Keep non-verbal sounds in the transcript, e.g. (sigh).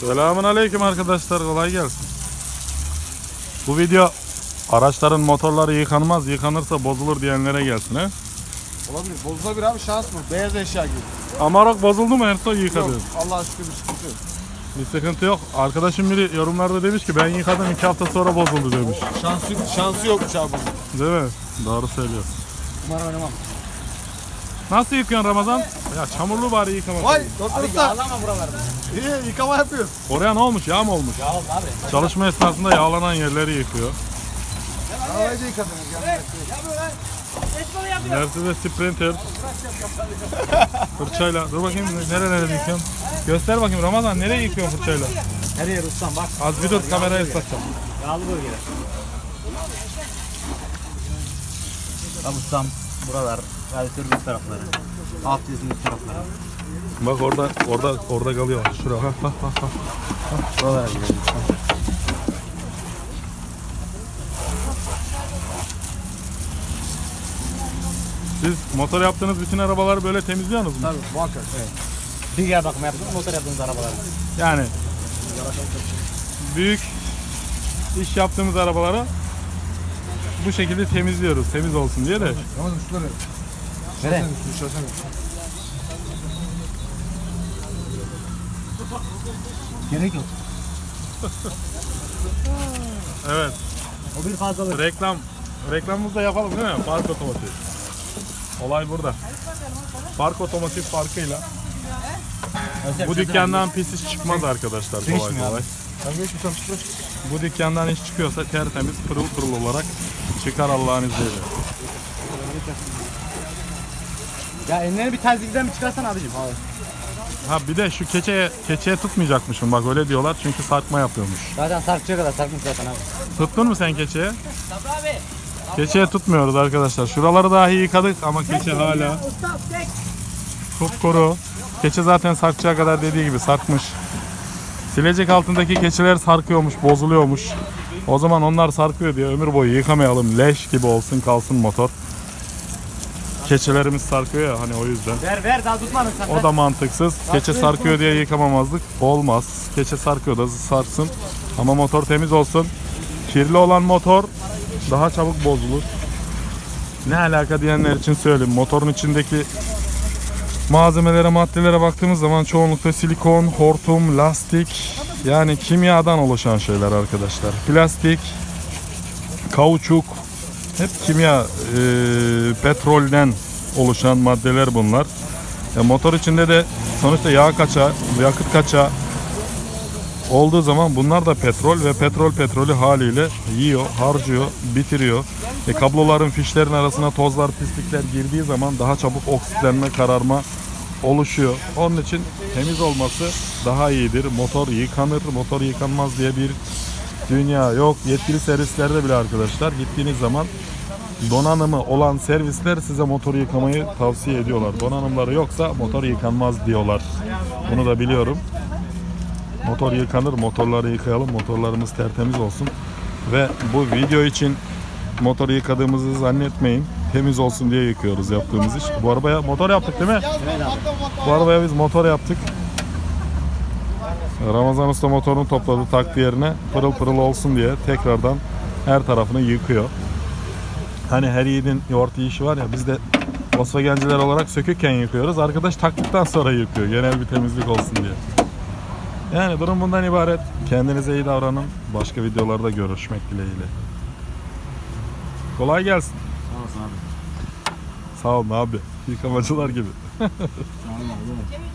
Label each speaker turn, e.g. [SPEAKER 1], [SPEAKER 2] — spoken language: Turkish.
[SPEAKER 1] Selamun aleyküm arkadaşlar kolay gelsin. Bu video araçların motorları yıkanmaz yıkanırsa bozulur diyenlere gelsin he.
[SPEAKER 2] Olabilir. Bozulabilir abi şans mı? Beyaz eşya gibi.
[SPEAKER 1] Amarok bozuldu mu Ersoy yıkadı?
[SPEAKER 2] Yok. Allah'a şükür bir sıkıntı yok.
[SPEAKER 1] Bir sıkıntı yok. Arkadaşım biri yorumlarda demiş ki ben yıkadım iki hafta sonra bozuldu demiş.
[SPEAKER 2] Şansı, şansı yokmuş abi.
[SPEAKER 1] Değil mi? Doğru söylüyor.
[SPEAKER 2] Umarım oynamam.
[SPEAKER 1] Nasıl yıkıyorsun Ramazan? Ya çamurlu bari yıkamak.
[SPEAKER 2] Vay
[SPEAKER 3] Abi
[SPEAKER 2] usta.
[SPEAKER 3] yağlama buraları.
[SPEAKER 2] İyi yıkama yapıyor.
[SPEAKER 1] Oraya ne olmuş? Yağ mı olmuş?
[SPEAKER 3] Yağ oldu abi.
[SPEAKER 1] Çalışma esnasında yağlanan yerleri yıkıyor.
[SPEAKER 2] Arabayı da yıkadınız ya.
[SPEAKER 1] Mercedes Sprinter. (laughs) Fırçayla. Dur bakayım nerelere yıkıyorsun? Göster bakayım Ramazan nereye yıkıyorsun fırçayla?
[SPEAKER 3] Her yer ustam bak.
[SPEAKER 1] Az bir dur kamerayı ıslatacağım.
[SPEAKER 3] Yağlı bölgeler. Tam ustam buralar. Üst tarafları. Alt tarafları.
[SPEAKER 1] Bak orada orada orada kalıyor. Şura. Ha, ha, ha, ha.
[SPEAKER 3] Buralara gidelim.
[SPEAKER 1] Siz motor yaptığınız bütün arabaları böyle temizliyorsunuz mu?
[SPEAKER 2] Tabii muhakkak. Evet.
[SPEAKER 3] Dünya bakımı yaptığımız motor yaptığımız arabalar.
[SPEAKER 1] Yani büyük iş yaptığımız arabaları bu şekilde temizliyoruz. Temiz olsun diye de.
[SPEAKER 2] Ramazan şunları.
[SPEAKER 3] Nereye?
[SPEAKER 2] Şunu.
[SPEAKER 3] Gerek yok. (laughs)
[SPEAKER 1] Evet.
[SPEAKER 3] O bir fazlalık.
[SPEAKER 1] Reklam reklamımızı da yapalım değil mi? Park otomotiv. Olay burada. Park otomotiv farkıyla bu dükkandan pis iş çıkmaz arkadaşlar kolay kolay.
[SPEAKER 2] Ben geç tutam çıkmış.
[SPEAKER 1] Bu dükkandan iş çıkıyorsa tertemiz pırıl pırıl olarak çıkar Allah'ın izniyle.
[SPEAKER 3] Ya ellerini bir tazikten bir çıkarsan abicim. Abi.
[SPEAKER 1] Ha bir de şu keçeye keçeye tutmayacakmışım bak öyle diyorlar çünkü sarkma yapıyormuş.
[SPEAKER 3] Zaten sarkıcıya kadar sarkmış zaten abi.
[SPEAKER 1] Tuttun mu sen keçeye? Keçeye tutmuyoruz arkadaşlar. Şuraları dahi yıkadık ama keçe hala kupkuru. Keçe zaten sarkacağı kadar dediği gibi sarkmış. Silecek altındaki keçiler sarkıyormuş, bozuluyormuş. O zaman onlar sarkıyor diye ömür boyu yıkamayalım. Leş gibi olsun kalsın motor. Keçelerimiz sarkıyor ya hani o yüzden.
[SPEAKER 3] Ver ver daha tutmadın sen.
[SPEAKER 1] O da mantıksız. Keçe sarkıyor diye yıkamamazlık olmaz. Keçe sarkıyor da sarsın. Ama motor temiz olsun. Kirli olan motor daha çabuk bozulur. Ne alaka diyenler için söyleyeyim. Motorun içindeki malzemelere, maddelere baktığımız zaman çoğunlukla silikon, hortum, lastik yani kimyadan oluşan şeyler arkadaşlar. Plastik, kauçuk hep kimya, e, petrolden oluşan maddeler bunlar. Ya motor içinde de sonuçta yağ kaça, yakıt kaça olduğu zaman bunlar da petrol ve petrol petrolü haliyle yiyor, harcıyor, bitiriyor. E, kabloların fişlerin arasına tozlar, pislikler girdiği zaman daha çabuk oksitlenme, kararma oluşuyor. Onun için temiz olması daha iyidir. Motor yıkanır, motor yıkanmaz diye bir dünya yok. Yetkili servislerde bile arkadaşlar gittiğiniz zaman donanımı olan servisler size motoru yıkamayı tavsiye ediyorlar. Donanımları yoksa motor yıkanmaz diyorlar. Bunu da biliyorum. Motor yıkanır, motorları yıkayalım, motorlarımız tertemiz olsun. Ve bu video için motoru yıkadığımızı zannetmeyin. Temiz olsun diye yıkıyoruz yaptığımız iş. Bu arabaya motor yaptık değil mi? Bu arabaya biz motor yaptık. Ramazan Usta motorunu topladı taktı yerine pırıl pırıl olsun diye tekrardan her tarafını yıkıyor. Hani her yiğidin yoğurt yiyişi var ya biz de Volkswagen'ciler olarak sökükken yıkıyoruz. Arkadaş taktıktan sonra yıkıyor genel bir temizlik olsun diye. Yani durum bundan ibaret. Kendinize iyi davranın. Başka videolarda görüşmek dileğiyle. Kolay gelsin.
[SPEAKER 3] Olasın abi.
[SPEAKER 1] Sağ olun abi. Yıkamacılar gibi.
[SPEAKER 3] Sağ olun abi.